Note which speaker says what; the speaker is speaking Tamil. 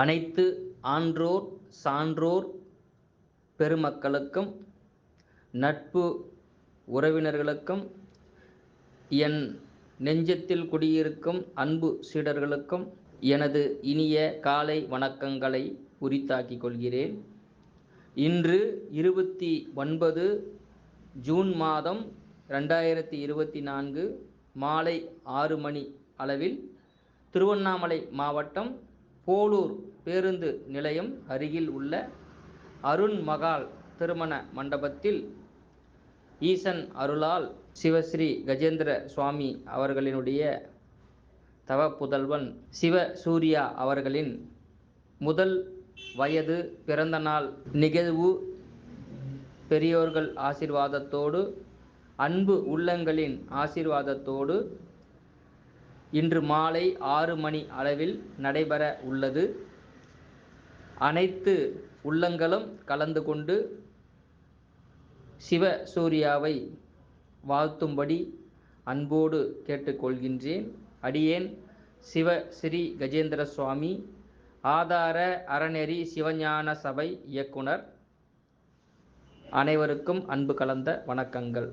Speaker 1: அனைத்து ஆன்றோர் சான்றோர் பெருமக்களுக்கும் நட்பு உறவினர்களுக்கும் என் நெஞ்சத்தில் குடியிருக்கும் அன்பு சீடர்களுக்கும் எனது இனிய காலை வணக்கங்களை உரித்தாக்கிக் கொள்கிறேன். இன்று இருபத்தி ஒன்பது ஜூன் மாதம் ரெண்டாயிரத்தி இருபத்தி நான்கு மாலை ஆறு மணி அளவில் திருவண்ணாமலை மாவட்டம் போலூர் பேருந்து நிலையம் அருகில் உள்ள அருண் மகால் திருமண மண்டபத்தில் ஈசன் அருளால் சிவஸ்ரீ கஜேந்திர சுவாமி அவர்களினுடைய தவ புதல்வன் சிவ சூர்யா அவர்களின் முதல் வயது பிறந்த நாள் நிகழ்வு. பெரியோர்கள் ஆசிர்வாதத்தோடு அன்பு உள்ளங்களின் ஆசிர்வாதத்தோடு இன்று மாலை ஆறு மணி அளவில் நடைபெற உள்ளது. அனைத்து உள்ளங்களும் கலந்து கொண்டு சிவ சூர்யாவை வாழ்த்தும்படி அன்போடு கேட்டுக்கொள்கின்றேன். அடியேன் சிவ ஸ்ரீ கஜேந்திர சுவாமி ஆதார அறநெறி சிவஞான சபை இயக்குனர். அனைவருக்கும் அன்பு கலந்த வணக்கங்கள்.